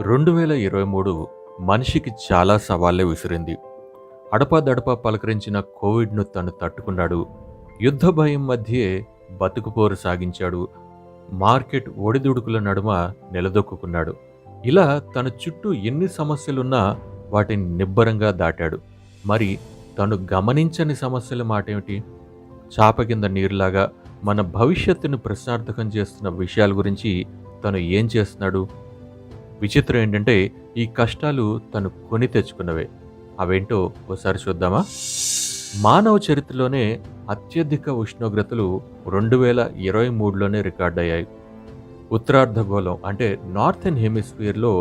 రెండు వేల ఇరవై మూడు మనిషికి చాలా సవాళ్ళే విసిరింది. అడపాదడపా పలకరించిన కోవిడ్ను తను తట్టుకున్నాడు. యుద్ధ భయం మధ్యే బతుకుపోరు సాగించాడు. మార్కెట్ ఒడిదుడుకుల నడుమ నిలదొక్కున్నాడు. ఇలా తన చుట్టూ ఎన్ని సమస్యలున్నా వాటిని నిబ్బరంగా దాటాడు. మరి తను గమనించని సమస్యల మాటేమిటి? చాప కింద నీరులాగా మన భవిష్యత్తును ప్రశ్నార్థకం చేస్తున్న విషయాల గురించి తను ఏం చేస్తున్నాడు? విచిత్రం ఏంటంటే ఈ కష్టాలు తను కొని తెచ్చుకున్నవే. అవేంటో ఒకసారి చూద్దామా? మానవ చరిత్రలోనే అత్యధిక ఉష్ణోగ్రతలు రెండు వేల ఇరవై మూడులోనే రికార్డయ్యాయి ఉత్తరార్ధగోళం అంటే నార్థన్ హెమిస్ఫియర్లో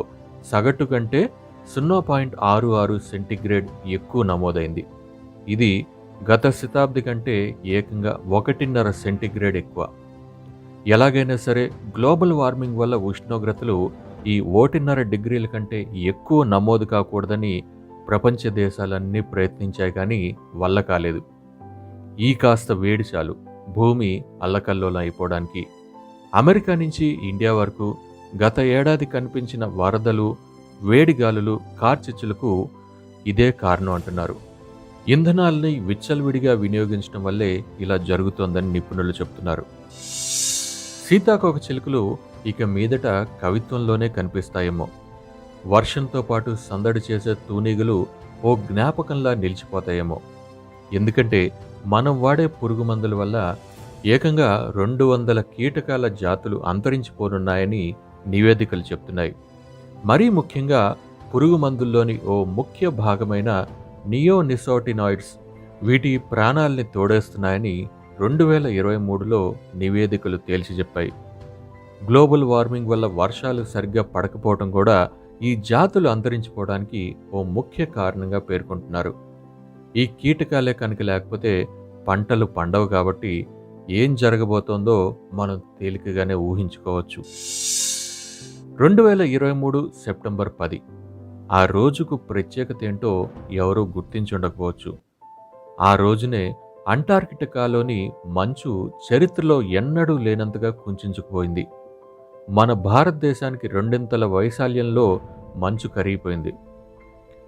సగటు కంటే సున్నా పాయింట్ ఆరు ఆరు సెంటీగ్రేడ్ ఎక్కువ నమోదైంది. ఇది గత శతాబ్ది కంటే ఏకంగా ఒకటిన్నర సెంటీగ్రేడ్ ఎక్కువ. ఎలాగైనా సరే గ్లోబల్ వార్మింగ్ వల్ల ఉష్ణోగ్రతలు ఈ ఒకటిన్నర డిగ్రీల కంటే ఎక్కువ నమోదు కాకూడదని ప్రపంచ దేశాలన్నీ ప్రయత్నించాయి కానీ వల్ల కాలేదు. ఈ కాస్త వేడి చాలు. భూమి అల్లకల్లోలం అయిపోవడానికి. అమెరికా నుంచి ఇండియా వరకు గత ఏడాది కనిపించిన వరదలు వేడి గాలులు కార్చిచ్చులకు ఇదే కారణం అంటున్నారు. ఇంధనాల్ని విచ్చలవిడిగా వినియోగించడం వల్లే ఇలా జరుగుతోందని నిపుణులు చెబుతున్నారు సీతాకోక చిలుకలు ఇక మీదట కవిత్వంలోనే కనిపిస్తాయేమో. వర్షంతో పాటు సందడి చేసే తూనీగలు ఓ జ్ఞాపకంలా నిలిచిపోతాయేమో. ఎందుకంటే మనం వాడే పురుగు మందుల వల్ల ఏకంగా రెండు వందల కీటకాల జాతులు అంతరించిపోనున్నాయని నివేదికలు చెప్తున్నాయి. మరీ ముఖ్యంగా పురుగు మందుల్లోని ఓ ముఖ్య భాగమైన నియోనిసోటినాయిడ్స్ వీటి ప్రాణాల్ని తోడేస్తున్నాయని రెండు వేల ఇరవై మూడులో నివేదికలు తేల్చి చెప్పాయి. గ్లోబల్ వార్మింగ్ వల్ల వర్షాలు సరిగ్గా పడకపోవడం కూడా ఈ జాతులు అంతరించిపోవడానికి ఓ ముఖ్య కారణంగా పేర్కొంటున్నారు. ఈ కీటకాలే కనుక లేకపోతే పంటలు పండవు కాబట్టి ఏం జరగబోతోందో మనం తేలికగానే ఊహించుకోవచ్చు. రెండు వేల ఇరవై మూడు సెప్టెంబర్ పది. ఆ రోజుకు ప్రత్యేకత ఏంటో ఎవరూ గుర్తించుండకపోవచ్చు. ఆ రోజునే అంటార్కిటికాలోని మంచు చరిత్రలో ఎన్నడూ లేనంతగా కుంచుకుపోయింది. మన భారతదేశానికి రెండింతల వైశాల్యంలో మంచు కరిగిపోయింది.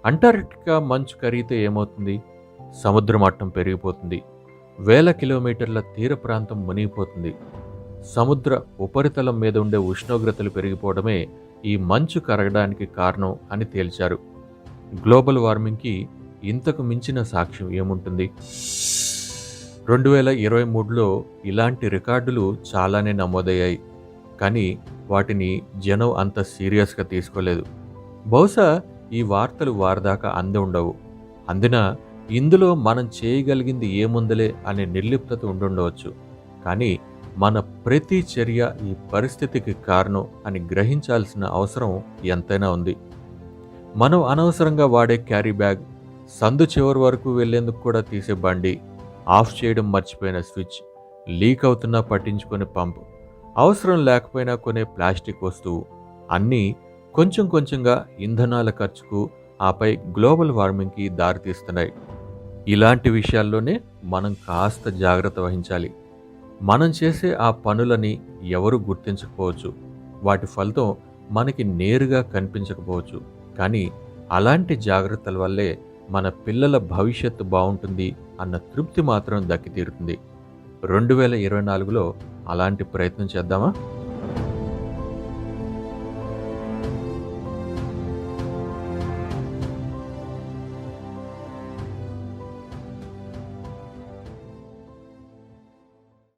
అంటార్కిటికా మంచు కరిగితే ఏమవుతుంది? సముద్ర మట్టం పెరిగిపోతుంది. వేల కిలోమీటర్ల తీర ప్రాంతం మునిగిపోతుంది. సముద్ర ఉపరితలం మీద ఉండే ఉష్ణోగ్రతలు పెరిగిపోవడమే ఈ మంచు కరగడానికి కారణం అని తేల్చారు. గ్లోబల్ వార్మింగ్కి ఇంతకు మించిన సాక్ష్యం ఏముంటుంది? రెండు వేల ఇరవై మూడులో ఇలాంటి రికార్డులు చాలానే నమోదయ్యాయి కానీ వాటిని జనం అంత సీరియస్గా తీసుకోలేదు. బహుశా ఈ వార్తలు వారిదాకా అంది ఉండవు. అందున ఇందులో మనం చేయగలిగింది ఏముందలే అనే నిర్లిప్తత ఉండుండవచ్చు. కానీ మన ప్రతి చర్య ఈ పరిస్థితికి కారణం అని గ్రహించాల్సిన అవసరం ఎంతైనా ఉంది. మనం అనవసరంగా వాడే క్యారీ బ్యాగ్ సందు చివరి వరకు వెళ్ళేందుకు కూడా తీసే బండి ఆఫ్ చేయడం మర్చిపోయిన స్విచ్ లీక్ అవుతున్నా పట్టించుకునే పంప్. అవసరం లేకపోయినా కొనే ప్లాస్టిక్ వస్తువు. అన్నీ కొంచెం కొంచెంగా ఇంధనాల ఖర్చుకు ఆపై గ్లోబల్ వార్మింగ్కి దారితీస్తున్నాయి. ఇలాంటి విషయాల్లోనే మనం కాస్త జాగ్రత్త వహించాలి. మనం చేసే ఆ పనులని ఎవరు గుర్తించకపోవచ్చు. వాటి ఫలితం మనకి నేరుగా కనిపించకపోవచ్చు. కానీ అలాంటి జాగ్రత్తల వల్లే మన పిల్లల భవిష్యత్తు బాగుంటుంది అన్న తృప్తి మాత్రం దక్కి తీరుతుంది రెండు వేల ఇరవై నాలుగులో అలాంటి ప్రయత్నం చేద్దామా?